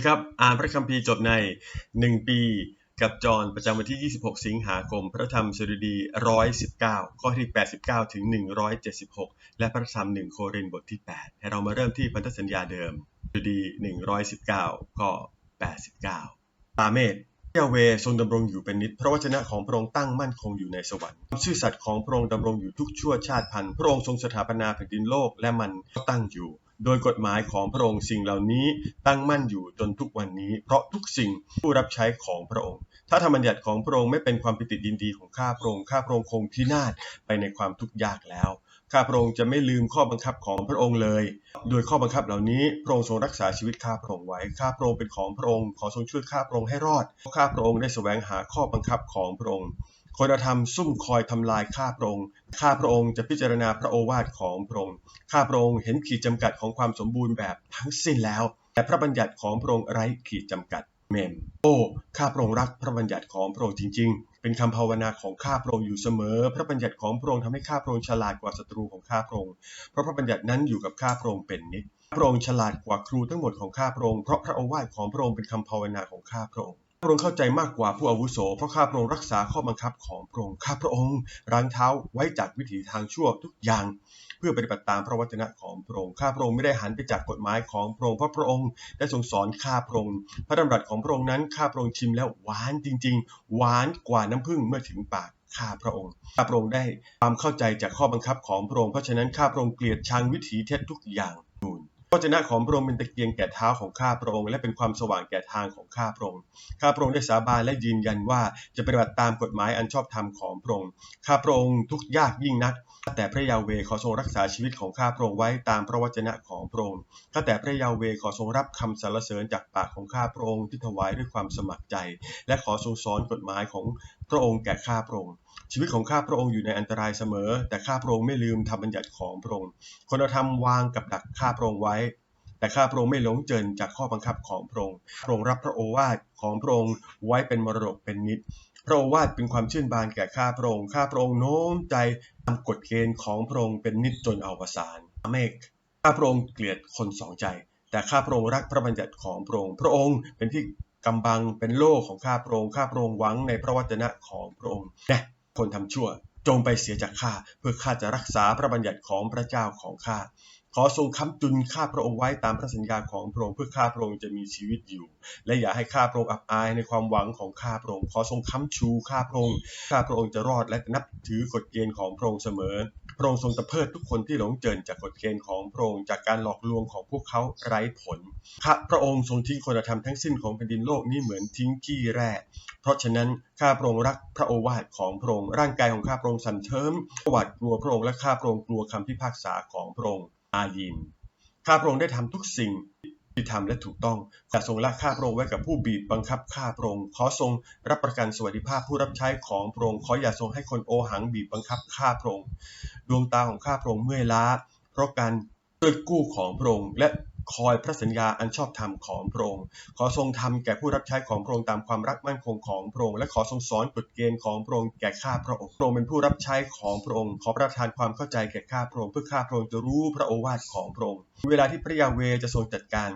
นะครับ อ่านพระคัมภีร์จบใน 1 ปีกับจอห์นประจำวันที่ 26 สิงหาคม พระธรรมสดุดี 119 ข้อที่ 89 ถึง 176 และพระธรรม 1 โครินธ์บทที่ 8 ให้เรามาเริ่มที่พันธสัญญาเดิมสดุดี 119 ข้อ 89 ตาเมธยาเวทรงดำรงอยู่เป็นนิจพระวจนะของพระองค์ตั้งมั่นคงอยู่ในสวรรค์ความซื่อสัตย์ของพระองค์ดำรงอยู่ทุกชั่วชาติพันธุ์พระองค์ทรงสถาปนาแผ่นดินโลกและมันก็ตั้งอยู่ โดยกฎหมายของพระองค์สิ่งเหล่านี้ตั้งมั่นอยู่จนทุกวันนี้ เพราะทุกสิ่งผู้รับใช้ของพระองค์ ถ้าธรรมบัญญัติของพระองค์ไม่เป็นความปิติยินดีของข้าพระองค์ข้าพระองค์คงพินาศไปในความทุกข์ยากแล้วข้าพระองค์จะไม่ลืมข้อบังคับของพระองค์เลย โดยข้อบังคับเหล่านี้พระองค์ทรงรักษาชีวิตข้าพระองค์ไว้ ข้าพระองค์เป็นของพระองค์ ขอทรงช่วยข้าพระองค์ให้รอดเพราะข้าพระองค์ได้แสวงหาข้อบังคับของพระองค์ คนธรรมซุ่มคอยทำลายข้าพระองค์ ข้าพระองค์จะพิจารณาพระโอวาทของพระองค์ ข้าพระองค์เห็นขีดจำกัดของความสมบูรณ์แบบทั้งสิ้นแล้ว แต่พระบัญญัติของพระองค์ไร้ขีดจำกัด เมนโอ้ ข้าพระองค์รักพระบัญญัติของพระองค์จริง ๆ เป็นคำภาวนาของข้าพระองค์อยู่เสมอ พระบัญญัติของพระองค์ทำให้ข้าพระองค์ฉลาดกว่าศัตรูของข้าพระองค์ เพราะพระบัญญัตินั้นอยู่กับข้าพระองค์เป็นนิจพระองค์ฉลาดกว่าครูทั้งหมดของข้าพระองค์ เพราะพระโอวาทของพระองค์เป็นคำภาวนาของข้าพระองค์ พระองค์เข้าใจมากกว่าผู้อาวุโส เพราะข้าพระองค์รักษาข้อบังคับของพระองค์ข้าพระองค์ล้งเท้าไว้จากวิถีทางชั่วทุกอย่าง เพื่อปฏิบัติตามพระวจนะของพระองค์ข้าพระองค์ไม่ได้หันไปจากกฎหมายของพระองค์เพราะพระองค์ได้ทรงสอนข้าพระองค์พระดำรัสของพระองค์นั้นข้าพระองค์ชิมแล้วหวานจริง ๆ หวานกว่าน้ำผึ้งเมื่อถึงปากข้าพระองค์ข้าพระองค์ได้ความเข้าใจจากข้อบังคับของพระองค์เพราะฉะนั้นข้าพระองค์เกลียดชังวิถีเท็จทุกอย่างนูน พระวจนะของพระองค์เป็นตะเกียงแก่เท้าของข้าพระองค์และเป็นความสว่างแก่ทางของข้าพระองค์ข้าพระองค์ได้สาบานและยืนยันว่าจะปฏิบัติตามกฎหมายอันชอบธรรมของพระองค์ข้าพระองค์ทุกยากยิ่งนัก แต่พระยาเวขอทรงรักษาชีวิตของข้าพระองค์ไว้ตามพระวจนะของพระองค์ข้าแต่พระยาเวขอทรงรับคำสรรเสริญจากปากของข้าพระองค์ที่ถวายด้วยความสมัครใจ และขอทรงสอนกฎหมายของพระองค์แก่ข้าพระองค์ชีวิตของข้าพระองค์อยู่ในอันตรายเสมอ แต่ข้าพระองค์ไม่ลืมธรรมบัญญัติของพระองค์คนธรรมวางกับดักข้าพระองค์ไว้ แต่ข้าพระองค์ไม่หลงเจินจากข้อบังคับของพระองค์พระองค์รับพระโอวาทของพระองค์ไว้เป็นมรดกเป็นนิจพระโอวาทเป็นความชื่นบานแก่ข้าพระองค์ข้าพระองค์โน้มใจตามกฎเกณฑ์ของพระองค์เป็นนิจจนอวสานเมฆข้าพระองค์เกลียดคนสองใจ แต่ข้าพระองค์รักพระบัญญัติของพระองค์พระองค์เป็นที่กำบังเป็นโล่ของข้าพระองค์ข้าพระองค์หวังในพระวจนะของพระองค์น่คนทำชั่วจงไปเสียจากข้าเพื่อข้าจะรักษาพระบัญญัติของพระเจ้าของข้า ขอทรงค้ำจุนข้าพระองค์ไว้ตามพระสัญญาของพระองค์เพื่อข้าพระองค์จะมีชีวิตอยู่ และอย่าให้ข้าพระองค์อับอายในความหวังของข้าพระองค์ขอทรงค้ำชูข้าพระองค์ข้าพระองค์จะรอดและนับถือกฎเกณฑ์ของพระองค์เสมอ พระองค์ทรงตะเพิดทุกคนที่หลงเจินจากกฎเกณฑ์ของพระองค์จากการหลอกลวงของพวกเขาไร้ผลข้าพระองค์ทรงทิ้งคนธรรมทั้งสิ้นของแผ่นดินโลกนี้เหมือนทิ้งขี้แร่เพราะฉะนั้นข้าพระองค์รักพระโอวาทของพระองค์ร่างกายของข้าพระองค์สั่นเทิมหวาดกลัวพระองค์และข้าพระองค์กลัวคำพิพากษาของพระองค์ อายินข้าพระองค์ได้ทำทุกสิ่งที่ทำและถูกต้องแต่ทรงละข้าพระองค์ไว้กับผู้บีบบังคับข้าพระองค์ขอทรงรับประกันสวัสดิภาพผู้รับใช้ของพระองค์ขออย่าทรงให้คนโอหังบีบบังคับข้าพระองค์ดวงตาของข้าพระองค์เมื่อยล้า เพราะการเกิดกู้ของพระองค์และ คอยพระสัญญาอันชอบธรรมของพระองค์ ขอทรงทำแก่ผู้รับใช้ของพระองค์ตามความรักมั่นคงของพระองค์ และขอทรงสอนกฎเกณฑ์ของพระองค์แก่ข้าพระองค์ พระองค์เป็นผู้รับใช้ของพระองค์ ขอประทานความเข้าใจแก่ข้าพระองค์เพื่อข้าพระองค์จะรู้พระโอวาทของพระองค์ เวลาที่พระยาเวจะทรงจัดการ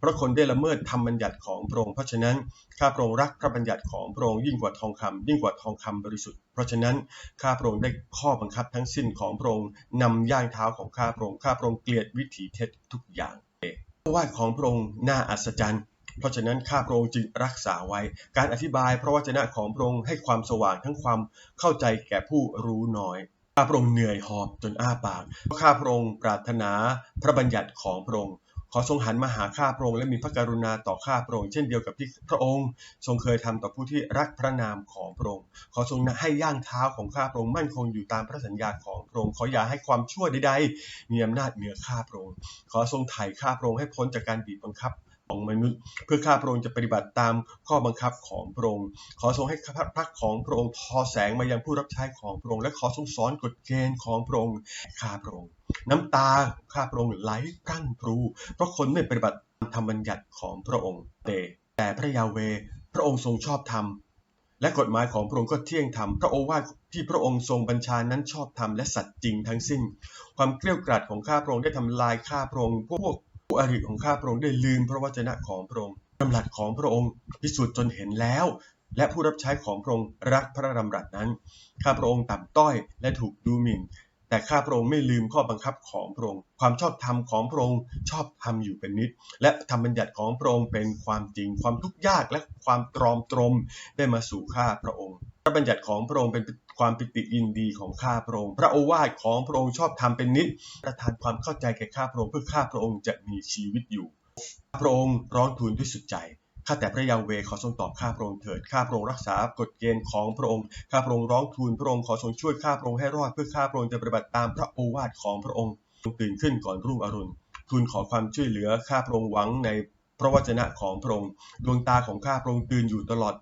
เพราะคนได้ละเมิดธรรมบัญญัติของพระองค์เพราะฉะนั้นข้าพระองค์รักพระบัญญัติของพระองค์ยิ่งกว่าทองคำยิ่งกว่าทองคำบริสุทธิ์ เพราะฉะนั้นข้าพระองค์ได้ข้อบังคับทั้งสิ้นของพระองค์นำย่างเท้าของข้าพระองค์ข้าพระองค์เกลียดวิถีเท็จทุกอย่างพระวาทของพระองค์น่าอัศจรรย์เพราะฉะนั้นข้าพระองค์จึงรักษาไว้ การอธิบายพระวจนะของพระองค์ให้ความสว่างทั้งความเข้าใจแก่ผู้รู้น้อย ข้าพระองค์เหนื่อยหอบจนอ้าปากข้าพระองค์ปรารถนาพระบัญญัติของพระองค์ ขอทรงหันมาหาข้าพระองค์และมีพระกรุณาต่อข้าพระองค์เช่นเดียวกับที่พระองค์ ทรงเคยทำต่อผู้ที่รักพระนามของพระองค์ ขอทรงให้ย่างเท้าของข้าพระองค์มั่นคงอยู่ตามพระสัญญาของพระองค์ ขออย่าให้ความชั่วใดๆมีอำนาจเหนือข้าพระองค์ ขอทรงไถ่ข้าพระองค์ให้พ้นจากการบีบบังคับของมนุษย์เพื่อข้าพระองค์จะปฏิบัติตามข้อบังคับของพระองค์ ขอทรงให้พระพักของพระองค์ทอแสงมายังผู้รับใช้ของพระองค์และขอทรงสอนกฎเกณฑ์ของพระองค์ข้าพระองค์ น้ำตาข้าพระองค์ไหลพรั่งพรู เพราะคนไม่ปฏิบัติตามธรรมบัญญัติของพระองค์เตแต่พระยาเวพระองค์ทรงชอบธรรม และกฎหมายของพระองค์ก็เที่ยงธรรมพระโอวาทที่พระองค์ทรงบัญชานั้นชอบธรรมและสัตย์จริงทั้งสิ้น ความเกลี้ยกล่อมของข้าพระองค์ได้ทำลายข้าพระองค์พวกผู้อริของข้าพระองค์ได้ลืมพระวจนะของพระองค์ดำรัสของพระองค์พิสูจน์จนเห็นแล้ว และผู้รับใช้ของพระองค์รักพระดำรัสนั้น ข้าพระองค์ต่ำต้อยและถูกดูหมิ่น แต่ข้าพระองค์ไม่ลืมข้อบังคับของพระองค์ ความชอบธรรมของพระองค์ชอบธรรมอยู่เป็นนิด และธรรมบัญญัติของพระองค์เป็นความจริง ความทุกข์ยากและความตรอมตรมได้มาสู่ข้าพระองค์พระบัญญัติของพระองค์เป็นความปิติยินดีของข้าพระองค์ พระโอวาทของพระองค์ชอบธรรมเป็นนิด ประทานความเข้าใจแก่ข้าพระองค์เพื่อข้าพระองค์จะมีชีวิตอยู่ พระองค์ร้องทูลด้วยสุดใจ ข้าแต่พระยาเวขอทรงตอบข้าพระองค์เถิด ข้าพระองค์รักษากฎเกณฑ์ของพระองค์ ข้าพระองค์ร้องทูลพระองค์ขอทรงช่วยข้าพระองค์ให้รอดเพื่อข้าพระองค์จะปฏิบัติตามพระโอวาทของพระองค์ทรงตื่นขึ้นก่อนรุ่งอรุณ ทูลขอความช่วยเหลือข้าพระองค์หวังในพระวจนะของพระองค์ ดวงตาของข้าพระองค์ตื่นอยู่ตลอด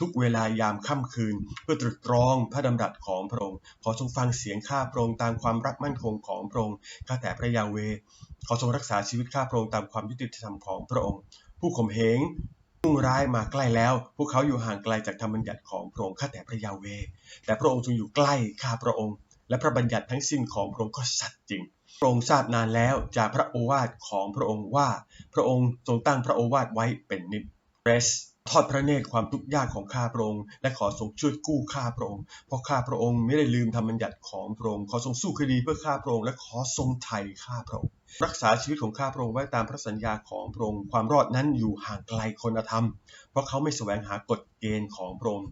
ทุกเวลายามค่ำคืน เพื่อตรึกตรองพระดำรัสของพระองค์ ขอทรงฟังเสียงข้าพระองค์ตามความรักมั่นคงของพระองค์ ข้าแต่พระยาเว ขอทรงรักษาชีวิตข้าพระองค์ตามความยุติธรรมของพระองค์ ผู้ข่มเหง ผู้ร้ายมาใกล้แล้ว พวกเขาอยู่ห่างไกลจากธรรมบัญญัติของพระองค์ข้าแต่พระยาเว แต่พระองค์ทรงอยู่ใกล้ข้าพระองค์ และพระบัญญัติทั้งสิ้นของพระองค์ก็สัตย์จริง พระองค์ทราบนานแล้วจากพระโอวาทของพระองค์ว่า พระองค์ทรงตั้งพระโอวาทไว้เป็นนิจเรส ทอดพระเนตรความทุกข์ยากของข้าพระองค์และขอทรงช่วยกู้ข้าพระองค์เพราะข้าพระองค์ไม่ได้ลืมธรรมบัญญัติของพระองค์ขอทรงสู้คดีเพื่อข้าพระองค์และขอทรงไถ่ข้าพระองค์รักษาชีวิตของข้าพระองค์ไว้ตามพระสัญญาของพระองค์ความรอดนั้นอยู่ห่างไกลคนธรรม เพราะเขาไม่แสวงหากฎเกณฑ์ของพระองค์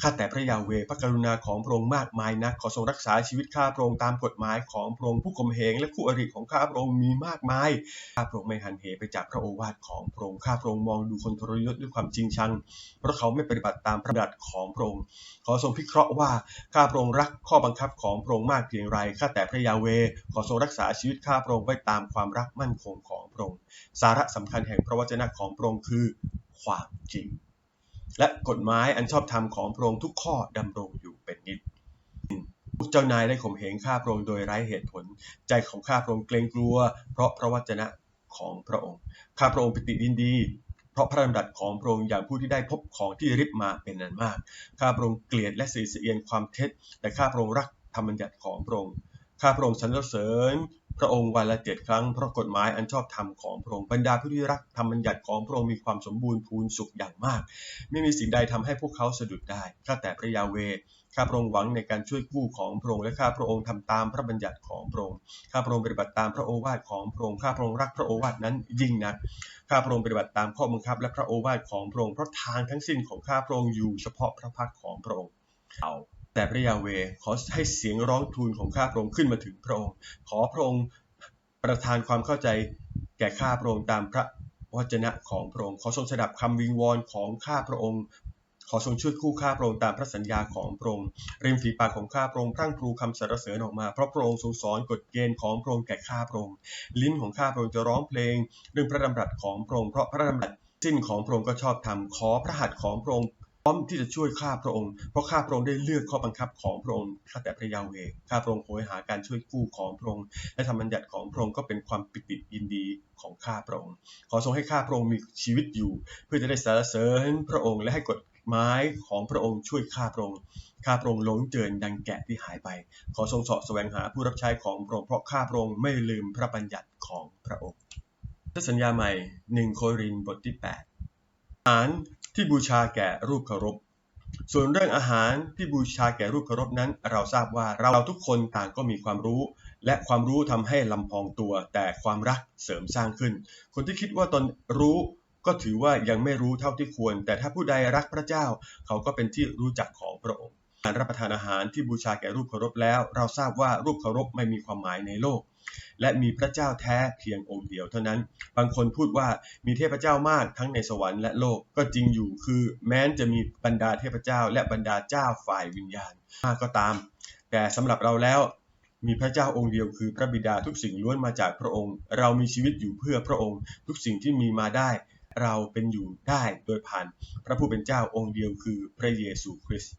ข้าแต่พระยาเวพระกรุณาของพระองค์มากมายนัก ขอทรงรักษาชีวิตข้าพระองค์ตามกฎหมายของพระองค์ผู้ข่มเหงและคู่อริของข้าพระองค์มีมากมาย ข้าพระองค์ไม่หันเหไปจากพระโอวาทของพระองค์ ข้าพระองค์มองดูคนทรยศด้วยความจริงชัง เพราะเขาไม่ปฏิบัติตามพระบัญญัติของพระองค์ ขอทรงพิเคราะห์ว่าข้าพระองค์รักข้อบังคับของพระองค์มากเพียงไร ข้าแต่พระยาเว ขอทรงรักษาชีวิตข้าพระองค์ไว้ตามความรักมั่นคงของพระองค์ สาระสำคัญแห่งพระวจนะของพระองค์คือ ความจริง และกฎหมายอันชอบธรรมของพระองค์ทุกข้อดำรงอยู่เป็นนิจพวกเจ้านายได้ข่มเหงข้าพระองค์โดยไร้เหตุผล ใจของข้าพระองค์เกรงกลัว เพราะพระวจนะของพระองค์ ข้าพระองค์ปิติยินดี เพราะพระดำรัสของพระองค์อย่างผู้ที่ได้พบของที่ริบมาเป็นนันมาก ข้าพระองค์เกลียดและสีเสียนความเท็จ แต่ข้าพระองค์รักธรรมบัญญัติของพระองค์ ข้าพระองค์สรรเสริญ พระองค์วันละเจ็ดครั้งเพราะกฎหมายอันชอบธรรมของพระองค์บรรดาผู้ที่รักธรรมบัญญัติของพระองค์มีความสมบูรณ์พูนสุขอย่างมาก ไม่มีสิ่งใดทำให้พวกเขาสะดุดได้ข้าแต่พระยาเวข้าพระองค์หวังในการช่วยกู้ของพระองค์และข้าพระองค์ทำตามพระบัญญัติของพระองค์ข้าพระองค์ปฏิบัติตามพระโอวาทของพระองค์ข้าพระองค์รักพระโอวาทนั้นยิ่งนักข้าพระองค์ปฏิบัติตามข้อบังคับ และพระโอวาทของพระองค์เพราะทางทั้งสิ้นของข้าพระองค์อยู่เฉพาะพระพักของพระองค์เอา แต่พระยาเวขอให้เสียงร้องทูลของข้าพระองค์ขึ้นมาถึงพระองค์ ขอพระองค์ประทานความเข้าใจแก่ข้าพระองค์ตามพระวจนะของพระองค์ ขอทรงสดับคำวิงวอนของข้าพระองค์ ขอทรงช่วยคู่ข้าพระองค์ตามพระสัญญาของพระองค์ ริมฝีปากของข้าพระองค์พรั่งพรูคำสรรเสริญออกมา เพราะพระองค์ทรงสอนกฎเกณฑ์ของพระองค์แก่ข้าพระองค์ ลิ้นของข้าพระองค์จะร้องเพลงเรื่องพระดำรัสของพระองค์ เพราะพระดำรัสสิ้นของพระองค์ก็ชอบธรรม ขอพระหัตถ์ของพระองค์ ร้อมที่จะช่วยข้าพระองค์ เพราะข้าพระองค์ได้เลือกข้อบังคับของพระองค์ข้าแต่พระยาเวข้าพระองค์โหยหาการช่วยกู้ของพระองค์ และธรรมบัญญัติของพระองค์ก็เป็นความปิติยินดีของข้าพระองค์ ขอทรงให้ข้าพระองค์มีชีวิตอยู่ เพื่อจะได้สรรเสริญพระองค์และให้กฎหมายของพระองค์ช่วยข้าพระองค์ ข้าพระองค์หลงเจินดังแกะที่หายไป ขอทรงสาะแสวงหาผู้รับใช้ของพระองค์ เพราะข้าพระองค์ไม่ลืมพระบัญญัติของพระองค์สัญญาใหม่หนึ่งโครินธ์บทที่8อาหาร ที่บูชาแก่รูปเคารพ ส่วนเรื่องอาหารที่บูชาแก่รูปเคารพนั้น เราทราบว่าเราทุกคนต่างก็มีความรู้ และความรู้ทำให้ลำพองตัว แต่ความรักเสริมสร้างขึ้น คนที่คิดว่าตนรู้ก็ถือว่ายังไม่รู้เท่าที่ควร แต่ถ้าผู้ใดรักพระเจ้า เขาก็เป็นที่รู้จักของพระองค์การรับประทานอาหารที่บูชาแก่รูปเคารพแล้ว เราทราบว่ารูปเคารพไม่มีความหมายในโลก และมีพระเจ้าแท้เพียงองค์เดียวเท่านั้น บางคนพูดว่ามีเทพเจ้ามากทั้งในสวรรค์และโลกก็จริงอยู่คือ แม้นจะมีบรรดาเทพเจ้า และบรรดาเจ้าฝ่ายวิญญาณมากก็ตาม แต่สำหรับเราแล้วมีพระเจ้าองค์เดียวคือพระบิดาทุกสิ่งล้วนมาจากพระองค์ เรามีชีวิตอยู่เพื่อพระองค์ ทุกสิ่งที่มีมาได้ เราเป็นอยู่ได้โดยผ่าน พระผู้เป็นเจ้าองค์เดียวคือพระเยซูคริสต์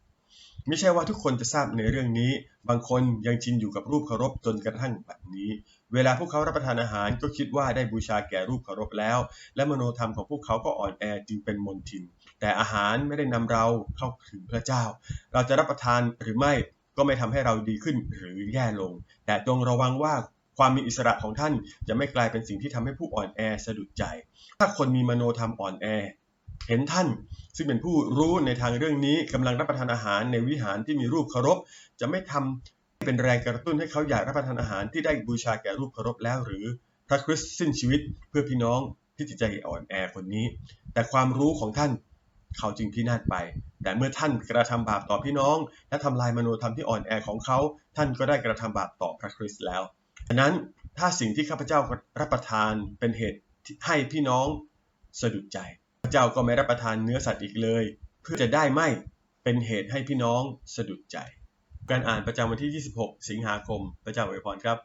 ไม่ใช่ว่าทุกคนจะทราบในเรื่องนี้ บางคนยังชินอยู่กับรูปเคารพจนกระทั่งบัดนี้ เวลาพวกเขารับประทานอาหารก็คิดว่าได้บูชาแก่รูปเคารพแล้ว และมโนธรรมของพวกเขาก็อ่อนแอจึงเป็นมนทิน แต่อาหารไม่ได้นำเราเข้าถึงพระเจ้า เราจะรับประทานหรือไม่ก็ไม่ทำให้เราดีขึ้นหรือแย่ลง แต่จงระวังว่าความมีอิสระของท่านจะไม่กลายเป็นสิ่งที่ทำให้ผู้อ่อนแอสะดุดใจ ถ้าคนมีมโนธรรมอ่อนแอ เห็นท่าน ซึ่งเป็นผู้รู้ในทางเรื่องนี้กำลังรับประทานอาหารในวิหารที่มีรูปเคารพ จะไม่ทำเป็นแรงกระตุ้นให้เขาอยากรับประทานอาหารที่ได้บูชาแก่รูปเคารพแล้วหรือพระคริสต์สิ้นชีวิตเพื่อพี่น้องที่จิตใจอ่อนแอคนนี้ แต่ความรู้ของท่านเขาจึงพินาศไป แต่เมื่อท่านกระทำบาปต่อพี่น้อง และทำลายมโนธรรมที่อ่อนแอของเขา ท่านก็ได้กระทำบาปต่อพระคริสต์แล้วดังนั้นถ้าสิ่งที่ข้าพเจ้ารับประทานเป็นเหตุให้พี่น้องสะดุดใจ เจ้าก็ไม่รับประทานเนื้อสัตว์อีกเลย เพื่อจะได้ไม่เป็นเหตุให้พี่น้องสะดุดใจ การอ่านประจำวันที่ 26 สิงหาคม พระเจ้าอวยพรครับ